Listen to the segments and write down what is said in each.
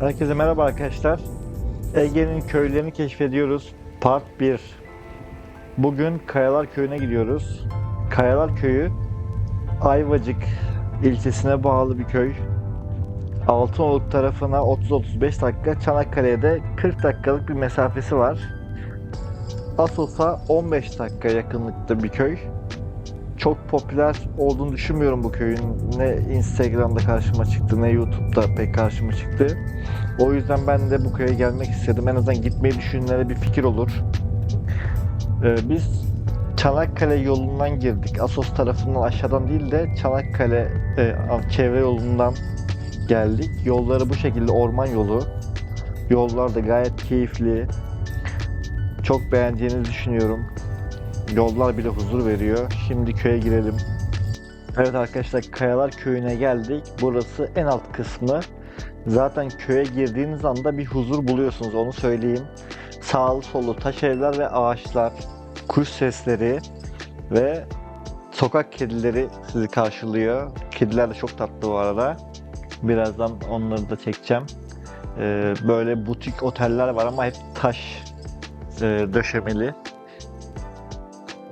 Herkese merhaba arkadaşlar. Ege'nin köylerini keşfediyoruz. Part 1. Bugün Kayalar Köyü'ne gidiyoruz. Kayalar Köyü Ayvacık ilçesine bağlı bir köy. Altınoluk tarafına 30-35 dakika, Çanakkale'ye de 40 dakikalık bir mesafesi var. Asos'a 15 dakika yakınlıkta bir köy. Çok popüler olduğunu düşünmüyorum bu köyün. Ne Instagram'da karşıma çıktı ne YouTube'da pek karşıma çıktı. O yüzden ben de bu köye gelmek istedim. En azından gitmeyi düşünenlere bir fikir olur. Ee, biz Çanakkale yolundan girdik. Asos tarafından aşağıdan değil de Çanakkale e, çevre yolundan geldik. Yolları bu şekilde orman yolu. Yollar da gayet keyifli. Çok beğeneceğinizi düşünüyorum. Yollar bile huzur veriyor. Şimdi köye girelim. Evet arkadaşlar Kayalar Köyü'ne geldik. Burası en alt kısmı. Zaten köye girdiğiniz anda bir huzur buluyorsunuz onu söyleyeyim. Sağlı sollu taş evler ve ağaçlar, kuş sesleri ve sokak kedileri sizi karşılıyor. Kediler de çok tatlı bu arada. Birazdan onları da çekeceğim. Ee, böyle butik oteller var ama hep taş e, döşemeli.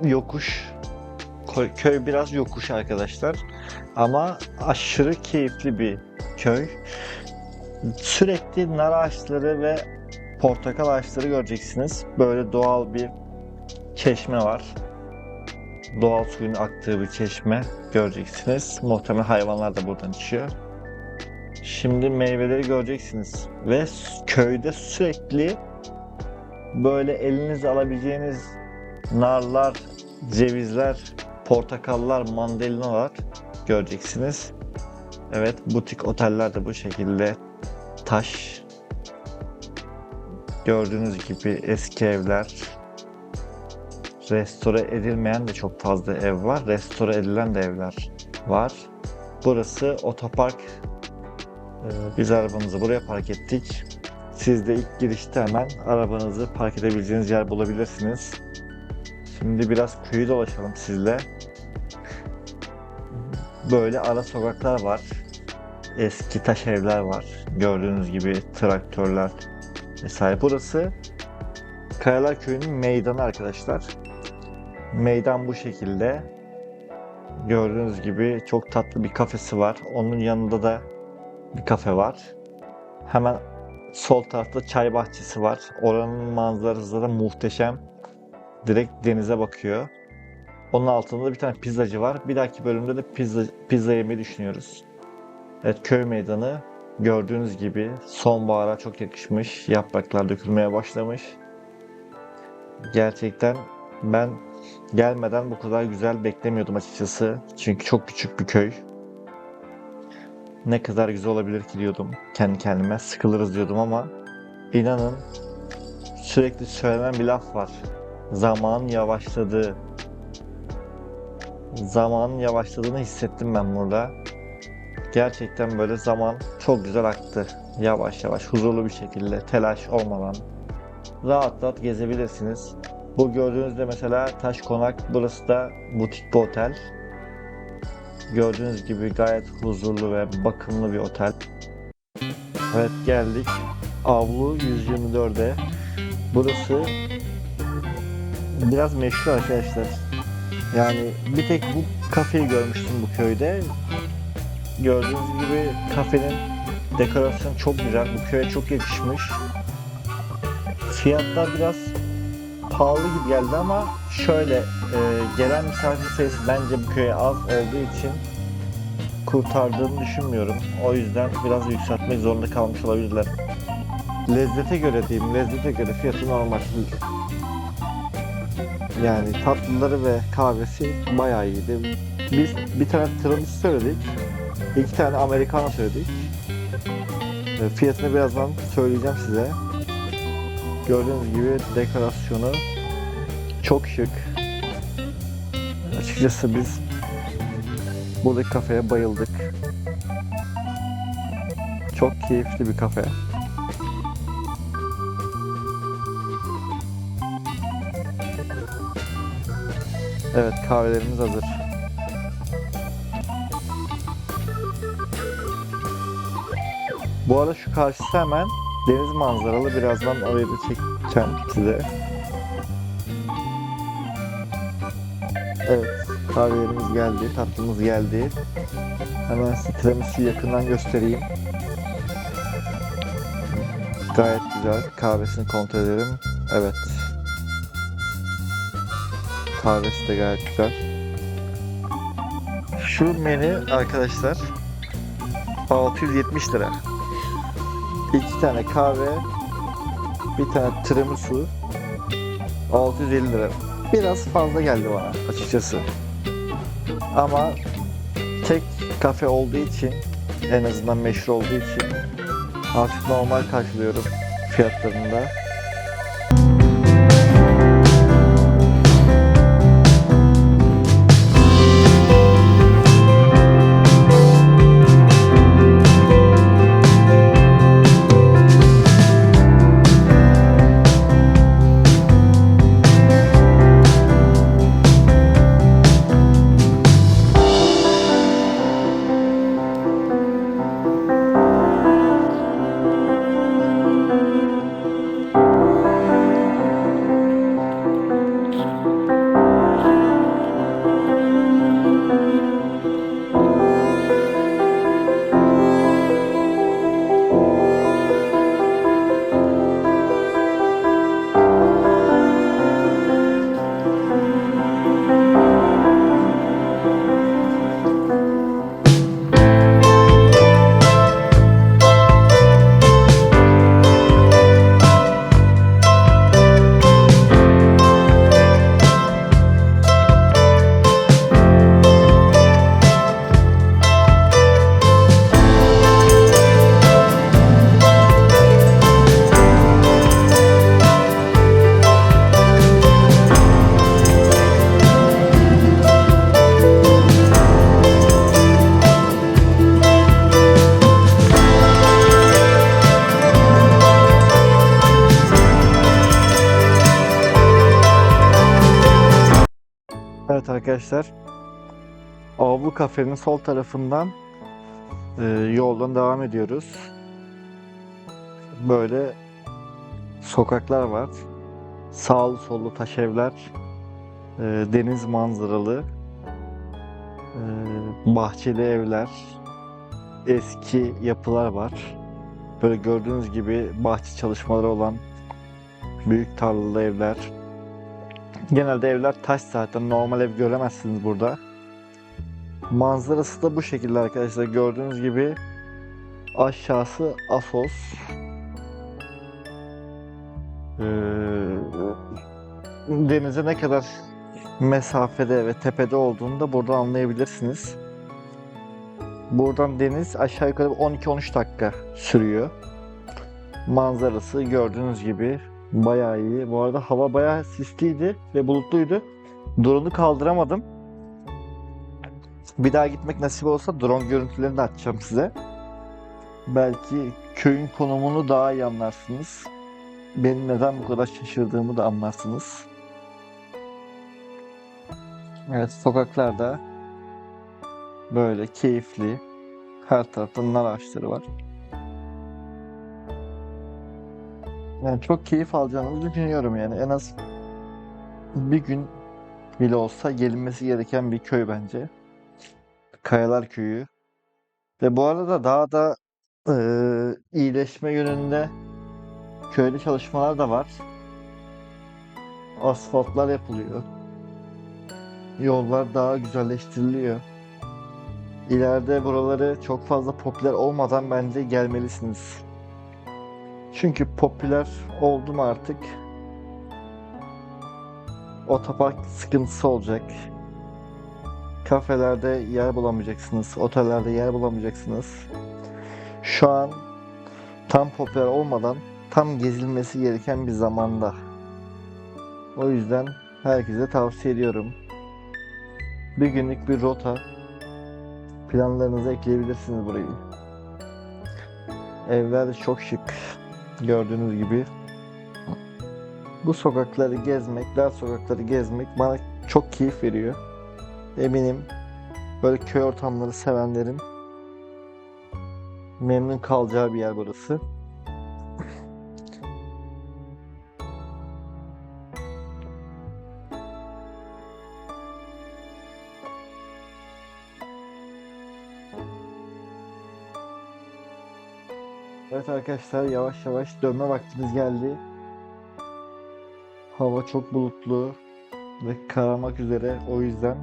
Yokuş. Köy, biraz yokuş arkadaşlar. Ama aşırı keyifli bir köy. Sürekli nar ağaçları ve portakal ağaçları göreceksiniz. Böyle doğal bir çeşme var. Doğal suyun aktığı bir çeşme göreceksiniz. Muhtemelen hayvanlar da buradan içiyor. Şimdi meyveleri göreceksiniz. Ve köyde sürekli böyle elinize alabileceğiniz narlar, cevizler, portakallar, mandalinalar göreceksiniz. Evet, butik oteller de bu şekilde taş. Gördüğünüz gibi eski evler. Restore edilmeyen de çok fazla ev var. Restore edilen de evler var. Burası otopark. Ee, Biz arabamızı buraya park ettik. Siz de ilk girişte hemen arabanızı park edebileceğiniz yer bulabilirsiniz. Şimdi biraz köyü dolaşalım sizle. Böyle ara sokaklar var. Eski taş evler var. Gördüğünüz gibi traktörler vesaire. Burası Kayalar Köyü'nün meydanı arkadaşlar. Meydan bu şekilde. Gördüğünüz gibi çok tatlı bir kafesi var. Onun yanında da bir kafe var. Hemen sol tarafta çay bahçesi var. Oranın manzarası da muhteşem. Direkt denize bakıyor. Onun altında da bir tane pizzacı var. Bir dahaki bölümde de pizza, pizza yemeyi düşünüyoruz. Evet köy meydanı gördüğünüz gibi sonbahara çok yakışmış. Yapraklar dökülmeye başlamış. Gerçekten ben gelmeden bu kadar güzel beklemiyordum açıkçası. Çünkü çok küçük bir köy. Ne kadar güzel olabilir ki diyordum kendi kendime. Sıkılırız diyordum ama inanın sürekli söylenen bir laf var. Zaman yavaşladı. Zamanın yavaşladığını hissettim ben burada. Gerçekten böyle zaman çok güzel aktı. Yavaş yavaş, huzurlu bir şekilde, telaş olmadan rahat rahat gezebilirsiniz. Bu gördüğünüzde mesela Taş Konak, burası da butik bir otel. Gördüğünüz gibi gayet huzurlu ve bakımlı bir otel. Evet geldik. Avlu 124'e. Burası biraz meşhur arkadaşlar. Yani bir tek bu kafeyi görmüştüm bu köyde. Gördüğünüz gibi kafenin dekorasyonu çok güzel. Bu köye çok yakışmış. Fiyatlar biraz pahalı gibi geldi ama şöyle e, gelen misafir sayısı bence bu köye az olduğu için kurtardığını düşünmüyorum. O yüzden biraz yükseltmek zorunda kalmış olabilirler. Lezzete göre diyeyim, lezzete göre fiyatı normal. Yani tatlıları ve kahvesi bayağı iyiydi. Biz bir tane tiramisu söyledik. iki tane americano söyledik. E, Fiyatını birazdan söyleyeceğim size. Gördüğünüz gibi dekorasyonu çok şık. Açıkçası biz buradaki kafeye bayıldık. Çok keyifli bir kafe. Evet kahvelerimiz hazır. Bu arada şu karşısı hemen deniz manzaralı. Birazdan orayı da çekeceğim size. Evet, kahvelerimiz geldi, tatlımız geldi. Hemen size yakından göstereyim. Gayet güzel. Kahvesini kontrol edelim. Evet. Kahvesi de gayet güzel. Şu menü arkadaşlar 670 lira. İki tane kahve, bir tane tiramisu 650 lira. Biraz fazla geldi bana açıkçası. Ama tek kafe olduğu için en azından meşhur olduğu için artık normal karşılıyorum fiyatlarında. Evet arkadaşlar. Avlu kafenin sol tarafından e, yoldan devam ediyoruz. Böyle sokaklar var. Sağlı sollu taş evler. e, deniz manzaralı. e, bahçeli evler. Eski yapılar var. Böyle gördüğünüz gibi bahçe çalışmaları olan büyük tarlalı evler. Genelde evler taş zaten. Normal ev göremezsiniz burada. Manzarası da bu şekilde arkadaşlar. Gördüğünüz gibi aşağısı Asos. Ee, denize ne kadar mesafede ve tepede olduğunu da burada anlayabilirsiniz. Buradan deniz aşağı yukarı 12-13 dakika sürüyor. Manzarası gördüğünüz gibi Bayağı iyi. Bu arada hava bayağı sisliydi ve bulutluydu. Drone'u kaldıramadım. Bir daha gitmek nasip olsa drone görüntülerini de açacağım size. Belki köyün konumunu daha iyi anlarsınız. Benim neden bu kadar şaşırdığımı da anlarsınız. Evet sokaklarda böyle keyifli her tarafta nar ağaçları var. Yani çok keyif alacağınızı düşünüyorum yani. En az bir gün bile olsa gelinmesi gereken bir köy bence. Kayalar Köyü. Ve bu arada daha da eee, iyileşme yönünde köyde çalışmalar da var. Asfaltlar yapılıyor. Yollar daha güzelleştiriliyor. İleride buraları çok fazla popüler olmadan bence gelmelisiniz. Çünkü popüler oldu mu artık otopark sıkıntısı olacak. Kafelerde yer bulamayacaksınız, otellerde yer bulamayacaksınız. Şu an tam popüler olmadan tam gezilmesi gereken bir zamanda. O yüzden herkese tavsiye ediyorum. Bir günlük bir rota planlarınıza ekleyebilirsiniz burayı. Evler çok şık. Gördüğünüz gibi. Bu sokakları gezmek, dar sokakları gezmek bana çok keyif veriyor. Eminim böyle köy ortamları sevenlerin memnun kalacağı bir yer burası. Evet arkadaşlar yavaş yavaş dönme vaktimiz geldi. Hava çok bulutlu ve kararmak üzere o yüzden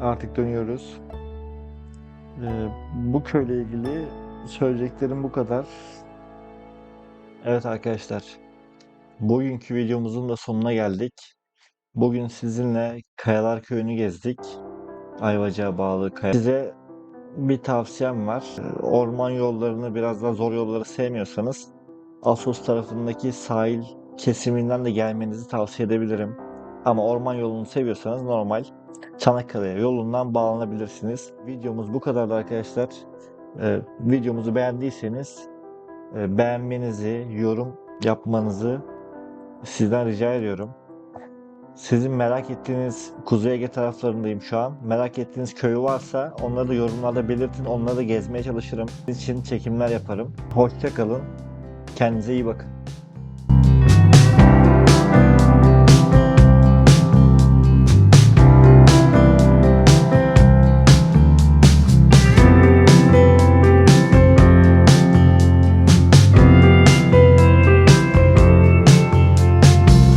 artık dönüyoruz. Ee, bu köyle ilgili söyleyeceklerim bu kadar. Evet arkadaşlar, bugünkü videomuzun da sonuna geldik. Bugün sizinle Kayalar Köyü'nü gezdik. Ayvacık'a bağlı Kaya. Size bir tavsiyem var. Orman yollarını biraz daha zor yolları sevmiyorsanız Assos tarafındaki sahil kesiminden de gelmenizi tavsiye edebilirim. Ama orman yolunu seviyorsanız normal Çanakkale yolundan bağlanabilirsiniz. Videomuz bu kadardı arkadaşlar. Ee, videomuzu beğendiyseniz e, beğenmenizi, yorum yapmanızı sizden rica ediyorum. Sizin merak ettiğiniz Kuzey Ege taraflarındayım şu an. Merak ettiğiniz köyü varsa onları da yorumlarda belirtin. Onları da gezmeye çalışırım. Sizin için çekimler yaparım. Hoşça kalın. Kendinize iyi bakın.